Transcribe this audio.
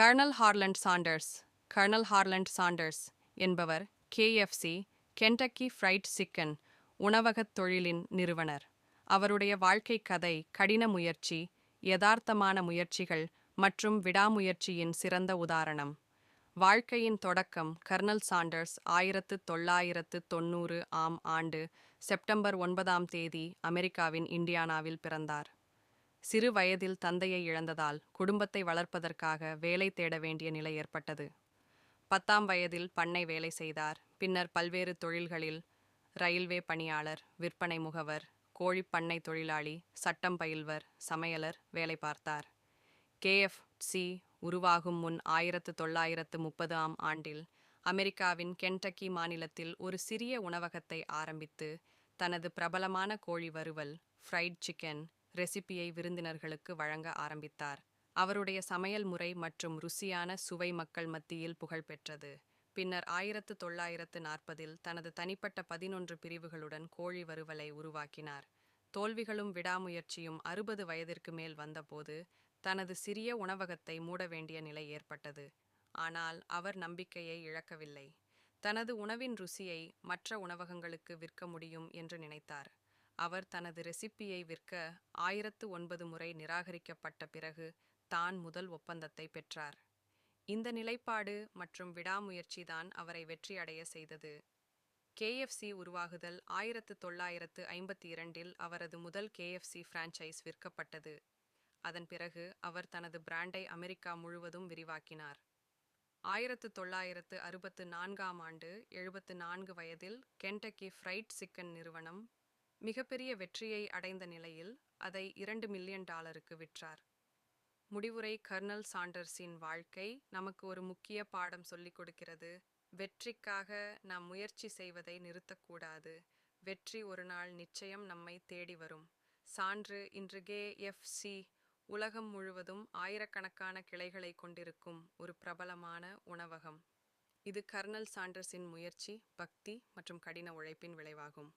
Colonel Harland Sanders Colonel Harland Sanders என்பவர் KFC Kentucky fried chicken உணவகத் தொழிலின் நிறுவனர். அவருடைய வாழ்க்கை கதை கடின முயற்சி யதார்த்தமான முயற்சிகள் மற்றும் விடாமுயற்சியின் சிறந்த உதாரணம். வாழ்க்கையின் தொடக்கம் கர்னல் சாண்டர்ஸ் ஆயிரத்து தொள்ளாயிரத்து தொண்ணூறு ஆம் ஆண்டு செப்டம்பர் ஒன்பதாம் தேதி அமெரிக்காவின் இண்டியானாவில் பிறந்தார். சிறு வயதில் தந்தையை இழந்ததால் குடும்பத்தை வளர்ப்பதற்காக வேலை தேட வேண்டிய நிலை ஏற்பட்டது. பத்தாம் வயதில் பண்ணை வேலை செய்தார். பின்னர் பல்வேறு தொழில்களில் ரயில்வே பணியாளர் விற்பனை முகவர் கோழிப் பண்ணை தொழிலாளி சட்டம் பயில்வர் சமையலர் வேலை பார்த்தார். கேஎஃப்சி உருவாகும் முன் ஆயிரத்து தொள்ளாயிரத்து முப்பது ஆம் ஆண்டில் அமெரிக்காவின் கென்டக்கி மாநிலத்தில் ஒரு சிறிய உணவகத்தை ஆரம்பித்து தனது பிரபலமான கோழி வறுவல் ஃப்ரைட் சிக்கன் ரெசிபியை விருந்தினர்களுக்கு வழங்க ஆரம்பித்தார். அவருடைய சமையல் முறை மற்றும் ருசியான சுவை மக்கள் மத்தியில் புகழ்பெற்றது பின்னர் ஆயிரத்து தொள்ளாயிரத்து நாற்பதில் தனது தனிப்பட்ட பதினொன்று பிரிவுகளுடன் கோழி வறுவலை உருவாக்கினார். தோல்விகளும் விடாமுயற்சியும் அறுபது வயதிற்கு மேல் வந்தபோது தனது சிறிய உணவகத்தை மூட வேண்டிய நிலை ஏற்பட்டது. ஆனால் அவர் நம்பிக்கையை இழக்கவில்லை. தனது உணவின் ருசியை மற்ற உணவகங்களுக்கு விற்க முடியும் என்று நினைத்தார். அவர் தனது ரெசிப்பியை விற்க ஆயிரத்து ஒன்பது முறை நிராகரிக்கப்பட்ட பிறகு தான் முதல் ஒப்பந்தத்தை பெற்றார். இந்த நிலைப்பாடு மற்றும் விடாமுயற்சிதான் அவரை வெற்றியடைய செய்தது. கேஎஃப்சி உருவாகுதல் ஆயிரத்து தொள்ளாயிரத்து ஐம்பத்தி இரண்டில் அவரது முதல் கேஎஃப்சி பிரான்ச்சைஸ் விற்கப்பட்டது. அதன் பிறகு அவர் தனது பிராண்டை அமெரிக்கா முழுவதும் விரிவாக்கினார். ஆயிரத்து தொள்ளாயிரத்து அறுபத்து நான்காம் ஆண்டு எழுபத்து நான்கு வயதில் கென்டக்கி ஃப்ரைட் சிக்கன் நிறுவனம் மிகப்பெரிய வெற்றியை அடைந்த நிலையில் அதை இரண்டு மில்லியன் டாலருக்கு விற்றார். முடிவுரை கர்னல் சாண்டர்ஸின் வாழ்க்கை நமக்கு ஒரு முக்கிய பாடம் சொல்லிக் கொடுக்கிறது. வெற்றிக்காக நாம் முயற்சி செய்வதை நிறுத்தக்கூடாது. வெற்றி ஒரு நாள் நிச்சயம் நம்மை தேடி வரும். சான்று இன்று கே எஃப் சி. உலகம் முழுவதும் ஆயிரக்கணக்கான கிளைகளை கொண்டிருக்கும் ஒரு பிரபலமான உணவகம். இது கர்னல் சாண்டர்ஸின் முயற்சி பக்தி மற்றும் கடின உழைப்பின் விளைவாகும்.